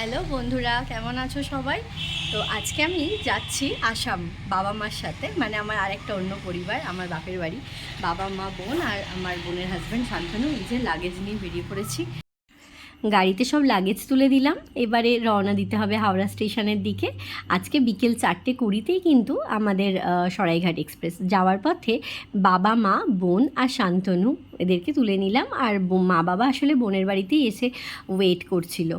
Hello বন্ধুরা, কেমন আছো সবাই? তো আজকে আমি যাচ্ছি আসাম বাবা মার সাথে মানে আমার আরেকটা অন্য পরিবার, আমার বাপের বাড়ি। বাবা মা, বোন আর আমার বোনের হাজব্যান্ড শান্তনু, এই যে লাগেজ নিয়ে বেরিয়ে পড়েছি। গাড়িতে সব লাগেজ তুলে দিলাম, এবারে রওনা দিতে হবে হাওড়া স্টেশনের দিকে। আজকে বিকেল চারটে কুড়িতেই কিন্তু আমাদের সরাইঘাট এক্সপ্রেস যাওয়ার পথে বাবা মা, বোন আর শান্তনু এদেরকে তুলে নিলাম। আর মা বাবা আসলে বোনের বাড়িতেই এসে ওয়েট করছিল।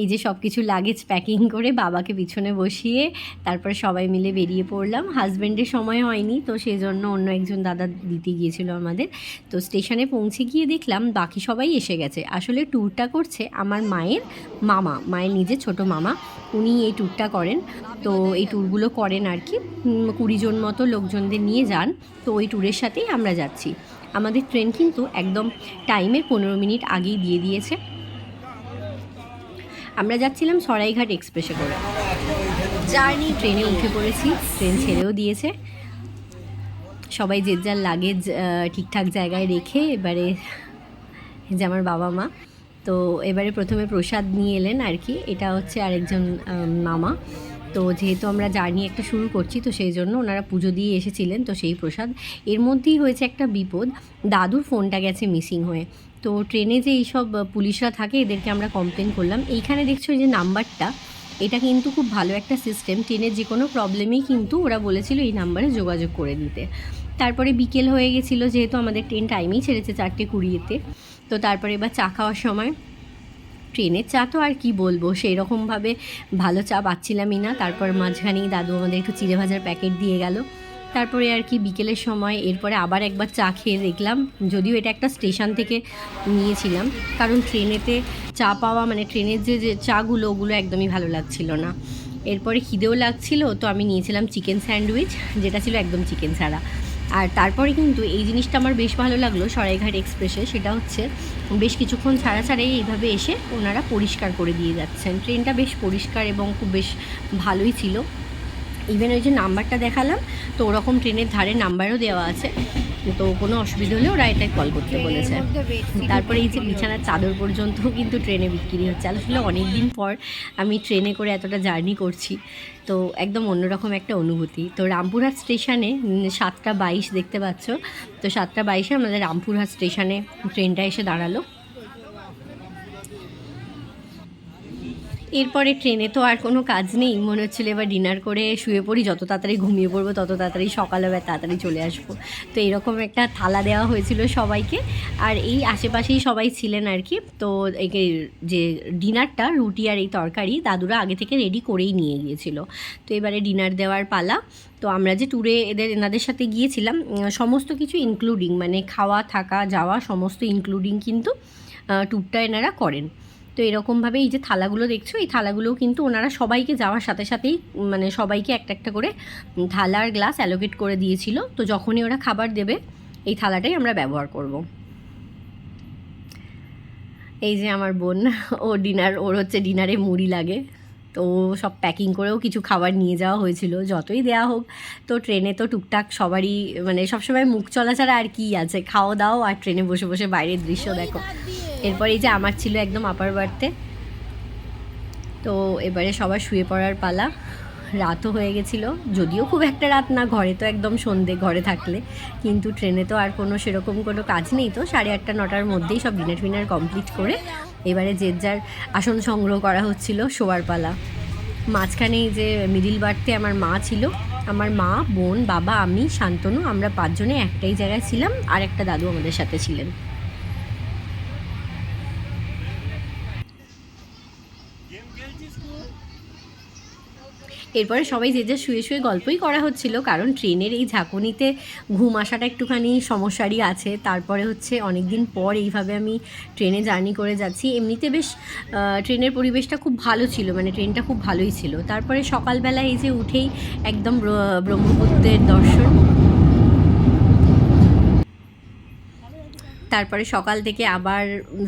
এই যে সব কিছু লাগেজ প্যাকিং করে বাবাকে পিছনে বসিয়ে তারপরে সবাই মিলে বেরিয়ে পড়লাম। হাজব্যান্ডের সময় হয়নি, তো সেই জন্য অন্য একজন দাদা দিতে গিয়েছিল আমাদের। তো স্টেশনে পৌঁছে গিয়ে দেখলাম বাকি সবাই এসে গেছে। আসলে ট্যুরটা করছে আমার মায়ের মামা, মায়ের নিজের ছোট মামা। উনি এই ট্যুরটা করেন। তো এই ট্যুরগুলো করেন আর কি। কুড়িজন মতো লোকজনদের নিয়ে যান। তো ওই ট্যুরের সাথেই আমরা যাচ্ছি। আমাদের ট্রেন কিন্তু একদম টাইমের পনেরো মিনিট আগেই দিয়ে দিয়েছে। আমরা যাচ্ছিলাম সরাইঘাট এক্সপ্রেসে করে। জার্নি ট্রেনে উঠে পড়েছি, ট্রেন ছেড়েও দিয়েছে। সবাই যে যার লাগেজ ঠিকঠাক জায়গায় রেখে এবারে যে আমার বাবা মা। তো এবারে প্রথমে প্রসাদ নিয়ে এলেন আর কি। এটা হচ্ছে আরেকজন মামা। তো যেহেতু আমরা জার্নি একটা শুরু করছি, তো সেই জন্য ওনারা পুজো দিয়ে এসেছিলেন, তো সেই প্রসাদ। এর মধ্যেই হয়েছে একটা বিপদ। দাদুর ফোনটা গেছে মিসিং হয়ে। তো ট্রেনে যে এইসব পুলিশরা থাকে, এদেরকে আমরা কমপ্লেন করলাম। এইখানে দেখছ যে নাম্বারটা, এটা কিন্তু খুব ভালো একটা সিস্টেম ট্রেনের যে কোনো প্রবলেমেই কিন্তু ওরা বলেছিল এই নাম্বারে যোগাযোগ করে দিতে। তারপরে বিকেল হয়ে গেছিল, যেহেতু আমাদের ট্রেন টাইমেই ছেড়েছে চারটে কুড়িয়েতে। তো তারপরে এবার চা খাওয়ার সময় ট্রেনের চা তো আর কি বলব সেই রকমভাবে ভালো চা পাচ্ছিলামই না। তারপর মাঝখানেই দাদু আমাদের একটু চিড়ে ভাজার প্যাকেট দিয়ে গেল। তারপরে আর কি বিকেলের সময় এরপরে আবার একবার চা খেয়ে দেখলাম। যদিও এটা একটা স্টেশন থেকে নিয়েছিলাম, কারণ ট্রেনেতে চা পাওয়া মানে ট্রেনের যে যে চাগুলো, ওগুলো একদমই ভালো লাগছিল না। এরপরে খিদেও লাগছিল, তো আমি নিয়েছিলাম চিকেন স্যান্ডউইচ, যেটা ছিল একদম চিকেন ছাড়া। আর তারপরে কিন্তু এই জিনিসটা আমার বেশ ভালো লাগল সরাইঘাট এক্সপ্রেসে, সেটা হচ্ছে বেশ কিছুক্ষণ ছাড়া ছাড়াই এইভাবে এসে ওনারা পরিষ্কার করে দিয়ে যাচ্ছেন। ট্রেনটা বেশ পরিষ্কার এবং খুব বেশ ভালোই ছিল। ইভেন ওই যে নাম্বারটা দেখালাম তো ওরকম ট্রেনের ধারে নাম্বারও দেওয়া আছে। তো কোনো অসুবিধা হলে ওরা এটাই কল করতে বলেছে। তারপরে এই যে বিছানার চাদর পর্যন্ত কিন্তু ট্রেনে বিক্রি হচ্ছে। আসলে অনেক দিন পর আমি ট্রেনে করে এতটা জার্নি করছি। তো একদম অন্যরকম একটা অনুভূতি। তো রামপুরহাট স্টেশনে সাতটা বাইশ দেখতে পাচ্ছ। তো সাতটা বাইশে আমাদের রামপুরহাট স্টেশনে ট্রেনটা এসে দাঁড়াল। এরপরে ট্রেনে তো আর কোনো কাজ নেই। মনে হচ্ছিল এবার ডিনার করে শুয়ে পড়ি, যত তাড়াতাড়ি ঘুমিয়ে পড়ব, তত তাড়াতাড়ি সকালে আবার তাড়াতাড়ি চলে আসব। তো এরকম একটা থালা দেওয়া হয়েছিল সবাইকে। আর এই আশেপাশেই সবাই ছিলেন আর কি। তো এই যে ডিনারটা, রুটি আর এই তরকারি, দাদুরা আগে থেকে রেডি করেই নিয়ে গিয়েছিল। তো এবারে ডিনার দেওয়ার পালা। তো আমরা যে ট্যুরে এদের, এনাদের সাথে গিয়েছিলাম সমস্ত কিছু ইনক্লুডিং মানে খাওয়া, থাকা, যাওয়া, সমস্ত ইনক্লুডিং কিন্তু ট্যুরটা এনারা করেন। তো এরকমভাবে এই যে থালাগুলো দেখছ, এই থালাগুলোও কিন্তু ওনারা সবাইকে যাওয়ার সাথে সাথেই মানে সবাইকে একটা একটা করে থালার গ্লাস অ্যালোকেট করে দিয়েছিল। তো যখনই ওরা খাবার দেবে, এই থালাটাই আমরা ব্যবহার করব। এই যে আমার বোন, ও ডিনার, ওর হচ্ছে ডিনারে মুড়ি লাগে। তো সব প্যাকিং করেও কিছু খাবার নিয়ে যাওয়া হয়েছিল, যতই দেওয়া হোক। তো ট্রেনে তো টুকটাক সবারই মানে সবসময় মুখ চলা ছাড়া আর কি আছে। খাওয়া দাও আর ট্রেনে বসে বসে বাইরের দৃশ্য দেখো। এরপর এই যে আমার ছিল একদম আপার বাড়তে তো এবারে সবার শুয়ে পড়ার পালা। রাতও হয়ে গেছিল। যদিও খুব একটা রাত না, ঘরে তো একদম সন্ধে, ঘরে থাকলে। কিন্তু ট্রেনে তো আর কোনো সেরকম কোনো কাজ নেই তো। সাড়ে আটটা, নটার মধ্যেই সব ডিনার ফিনার কমপ্লিট করে এবারে যে যার আসন সংগ্রহ করা হচ্ছিল শোয়ার পালা। মাঝখানে যে মিডিল বার্থে আমার মা ছিল। আমার মা, বোন, বাবা, আমি, শান্তনু, আমরা পাঁচজনে একটাই জায়গায় ছিলাম। আর একটা দাদু আমাদের সাথে ছিলেন। এরপরে সবাই যে যে শুয়ে শুয়ে গল্পই করা হচ্ছিল, কারণ ট্রেনের এই ঝাঁকুনিতে ঘুম আসাটা একটুখানি সমস্যারই আছে। তারপরে হচ্ছে অনেক দিন পর এইভাবে আমি ট্রেনে জার্নি করে যাচ্ছি। এমনিতে বেশ ট্রেনের পরিবেশটা খুব ভালো ছিল মানে ট্রেনটা খুব ভালোই ছিল। তারপরে সকালবেলা এই যে উঠেই একদম ব্রহ্মপুত্রের দর্শন তারপরে সকাল থেকে আবার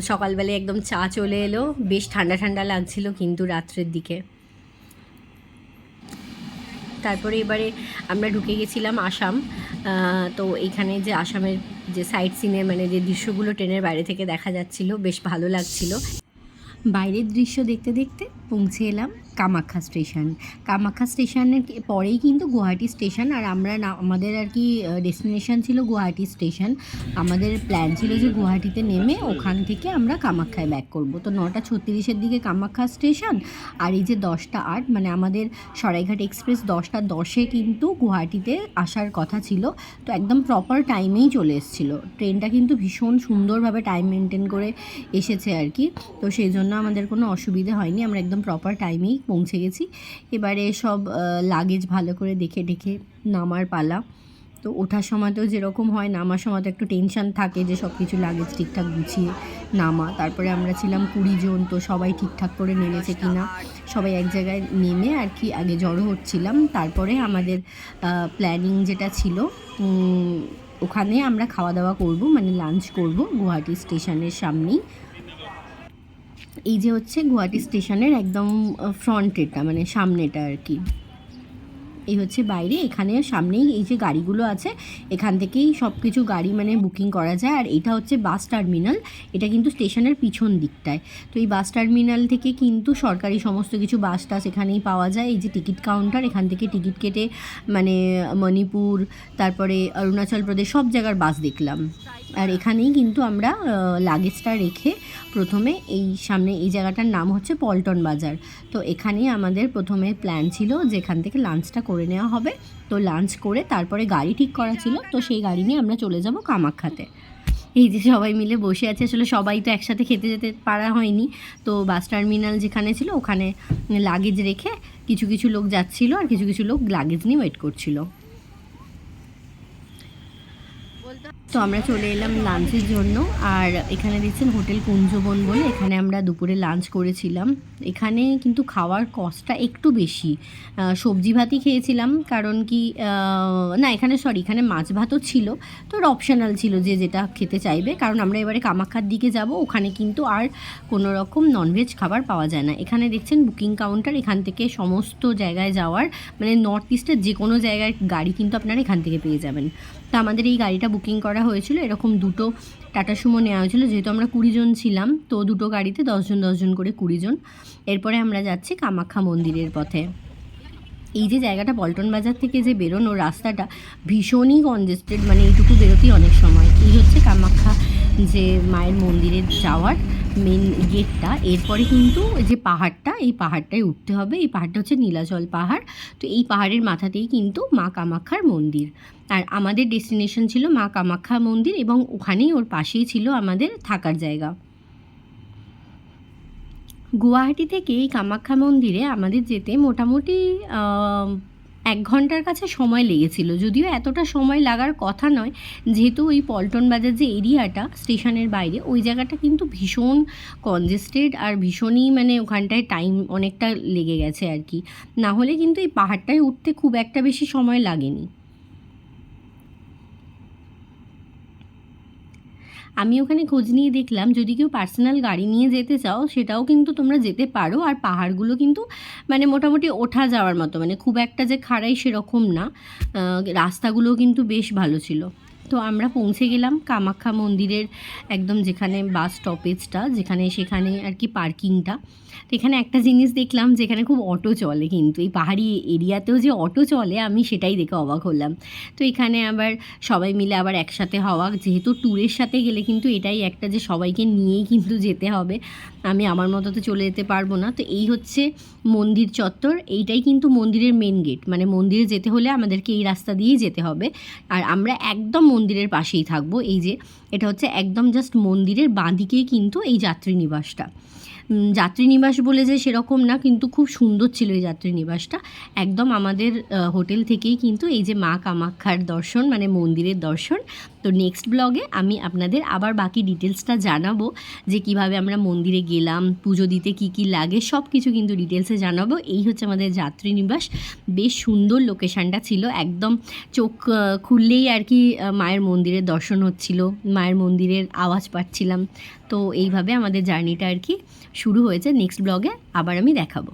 সকালবেলায় একদম চা চলে এলো। বেশ ঠান্ডা ঠান্ডা লাগছিল কিন্তু রাত্রের দিকে। তারপরে এবারে আমরা ঢুকে গেছিলাম আসাম। তো এইখানে যে আসামের যে সাইট সিনে মানে যে দৃশ্যগুলো ট্রেনের বাইরে থেকে দেখা যাচ্ছিল, বেশ ভালো লাগছিল। বাইরের দৃশ্য দেখতে দেখতে পৌঁছে এলাম কামাখ্যা স্টেশন। কামাখ্যা স্টেশনের পরেই কিন্তু গুয়াহাটি স্টেশন আর আমরা না, আমাদের আর কি ডেস্টিনেশন ছিল গুয়াহাটি স্টেশন। আমাদের প্ল্যান ছিল যে গুয়াহাটিতে নেমে ওখান থেকে আমরা কামাখ্যায় ব্যাক করব। তো নটা ছত্রিশের দিকে কামাখ্যা স্টেশন আর এই যে দশটা আট মানে আমাদের সরাইঘাট এক্সপ্রেস দশটা দশে কিন্তু গুয়াহাটিতে আসার কথা ছিল। তো একদম প্রপার টাইমেই চলে এসেছিল। ট্রেনটা কিন্তু ভীষণ সুন্দরভাবে টাইম মেনটেন করে এসেছে আর কি। তো সেই জন্য আমাদের কোনো অসুবিধে হয়নি আমরা একদম প্রপার টাইমেই পৌঁছে গেছি। এবারে সব লাগেজ ভালো করে দেখে দেখে নামার পালা। তো ওঠার সময় তো যেরকম হয় নামার সময় তো একটু টেনশন থাকে যে সব কিছু লাগেজ ঠিকঠাক গুছিয়ে নামা। তারপরে আমরা ছিলাম কুড়ি জন তো সবাই ঠিকঠাক করে নেমেছে কি না সবাই এক জায়গায় নেমে আর কি আগে জড়ো হচ্ছিলাম। তারপরে আমাদের প্ল্যানিং যেটা ছিল ওখানে আমরা খাওয়া দাওয়া করব মানে লাঞ্চ করব গুয়াহাটি স্টেশনের সামনেই। এই যে হচ্ছে গুয়াহাটি স্টেশনের একদম ফ্রন্টেরটা মানে সামনেটা আর কি। এই হচ্ছে বাইরে, এখানে সামনেই এই যে গাড়িগুলো আছে, এখান থেকেই সব কিছু গাড়ি মানে বুকিং করা যায়। আর এটা হচ্ছে বাস টার্মিনাল, এটা কিন্তু স্টেশনের পিছন দিকটায়। তো এই বাস টার্মিনাল থেকে কিন্তু সরকারি সমস্ত কিছু বাস টাস এখানেই পাওয়া যায়। এই যে টিকিট কাউন্টার, এখান থেকে টিকিট কেটে মানে মণিপুর, তারপরে অরুণাচল প্রদেশ, সব জায়গার বাস দেখলাম। আর এখানেই কিন্তু আমরা লাগেজটা রেখে প্রথমে এই সামনে এই জায়গাটার নাম হচ্ছে পল্টন বাজার। তো এখানেই আমাদের প্রথমে প্ল্যান ছিল যে এখান থেকে লাঞ্চটা করে নেওয়া হবে। তো লাঞ্চ করে তারপরে গাড়ি ঠিক করা ছিল। তো সেই গাড়ি নিয়ে আমরা চলে যাব কামাখ্যাতে। এই যে সবাই মিলে বসে আছে, আসলে সবাই তো একসাথে খেতে যেতে পারা হয়নি। তো বাস টার্মিনাল যেখানে ছিল, ওখানে লাগেজ রেখে কিছু কিছু লোক যাচ্ছিল আর কিছু কিছু লোক লাগেজ নিয়ে ওয়েট করছিল। তো আমরা চলে এলাম লাঞ্চের জন্য। আর এখানে দেখছেন হোটেল কুঞ্জবন বলে এখানে আমরা দুপুরে লাঞ্চ করেছিলাম। এখানে কিন্তু খাওয়ার কস্টটা একটু বেশি। সবজি ভাতই খেয়েছিলাম কারণ কি না, এখানে সরি এখানে মাছ ভাতও ছিল। তো অপশনাল ছিল যে যেটা খেতে চাইবে। কারণ আমরা এবারে কামাখ্যার দিকে যাব, ওখানে কিন্তু আর কোনো রকম ননভেজ খাবার পাওয়া যায় না। এখানে দেখছেন বুকিং কাউন্টার এখান থেকে সমস্ত জায়গায় যাওয়ার মানে নর্থ ইস্টের যে কোনো জায়গায় গাড়ি কিন্তু আপনারা এখান থেকে পেয়ে যাবেন। তো আমাদের এই গাড়িটা বুকিং করা হয়েছিল, এরকম দুটো টাটা সুমো নেওয়া হয়েছিল, যেহেতু আমরা কুড়িজন ছিলাম, তো দুটো গাড়িতে দশজন দশজন করে কুড়িজন এরপরে আমরা যাচ্ছি কামাখ্যা মন্দিরের পথে। এই যে জায়গাটা পল্টন বাজার থেকে যে বেরোনো রাস্তাটা ভীষণই কনজেস্টেড মানে এইটুকু বেরোতেই অনেক সময়। এই হচ্ছে কামাখ্যা যে মায়ের মন্দিরে যাওয়ার মেন গেটটা এরপরে কিন্তু যে পাহাড়টা, এই পাহাড়টায় উঠতে হবে। এই পাহাড়টা হচ্ছে নীলাচল পাহাড়। তো এই পাহাড়ের মাথাতেই কিন্তু মা কামাখ্যার মন্দির। আর আমাদের ডেস্টিনেশন ছিল মা কামাখ্যা মন্দির এবং ওখানেই ওর পাশেই ছিল আমাদের থাকার জায়গা। গুয়াহাটি থেকে এই কামাখ্যা মন্দিরে আমাদের যেতে মোটামুটি এক ঘণ্টার কাছে সময় লেগেছিল। যদিও এতটা সময় লাগার কথা নয়, যেহেতু ওই পল্টন বাজার যে এরিয়াটা, স্টেশনের বাইরে, ওই জায়গাটা কিন্তু ভীষণ কনজেস্টেড আর ভীষণই মানে ওখানটায় টাইম অনেকটা লেগে গেছে আর কি। না হলে কিন্তু এই পাহাড়টায় উঠতে খুব একটা বেশি সময় লাগেনি। আমি ওখানে খোঁজ নিয়ে দেখলাম, যদি কেউ পার্সোনাল গাড়ি নিয়ে যেতে চাও, সেটাও কিন্তু তোমরা যেতে পারো। আর পাহাড়গুলো কিন্তু মানে মোটামুটি ওঠা যাওয়ার মতো। মানে খুব একটা যে খাড়াই সেরকম না। রাস্তাগুলো কিন্তু বেশ ভালো ছিল। তো আমরা পৌঁছে গেলাম কামাখ্যা মন্দিরের একদম যেখানে বাস স্টপেজটা যেখানে সেখানে আর কি পার্কিংটা তো এখানে একটা জিনিস দেখলাম যেখানে খুব অটো চলে কিন্তু। এই পাহাড়ি এরিয়াতেও যে অটো চলে, আমি সেটাই দেখে অবাক হলাম। তো এখানে আবার সবাই মিলে আবার একসাথে হওয়া, যেহেতু ট্যুরের সাথে গেলে কিন্তু এটাই একটা যে সবাইকে নিয়েই কিন্তু যেতে হবে। আমি আমার মতো তো চলে যেতে পারব না। তো এই হচ্ছে মন্দির চত্বর। এইটাই কিন্তু মন্দিরের মেন গেট মানে মন্দিরে যেতে হলে আমাদেরকে এই রাস্তা দিয়েই যেতে হবে। আর আমরা একদম মন্দিরের পাশেই থাকব। এই যে, এটা হচ্ছে একদম জাস্ট মন্দিরের বাঁদিকেই কিন্তু এই যাত্রী নিবাসটা উম, যাত্রী নিবাস বলে যে সেরকম না কিন্তু খুব সুন্দর ছিল এই যাত্রী নিবাসটা একদম আমাদের হোটেল থেকেই কিন্তু এই যে মা কামাখ্যার দর্শন মানে মন্দিরের দর্শন। তো নেক্সট ব্লগে আমি আপনাদের আবার বাকি ডিটেলসটা জানাব যে কীভাবে আমরা মন্দিরে গেলাম পুজো দিতে কি কি লাগে সব কিছু কিন্তু ডিটেলসে জানাব। এই হচ্ছে আমাদের যাত্রী নিবাস বেশ সুন্দর লোকেশানটা ছিল একদম চোখ খুললেই আর কি মায়ের মন্দিরের দর্শন হচ্ছিল মায়ের মন্দিরের আওয়াজ পাচ্ছিলাম। তো এইভাবে আমাদের জার্নিটা আর কি শুরু হয়েছে। নেক্সট ব্লগে আবার আমি দেখাবো।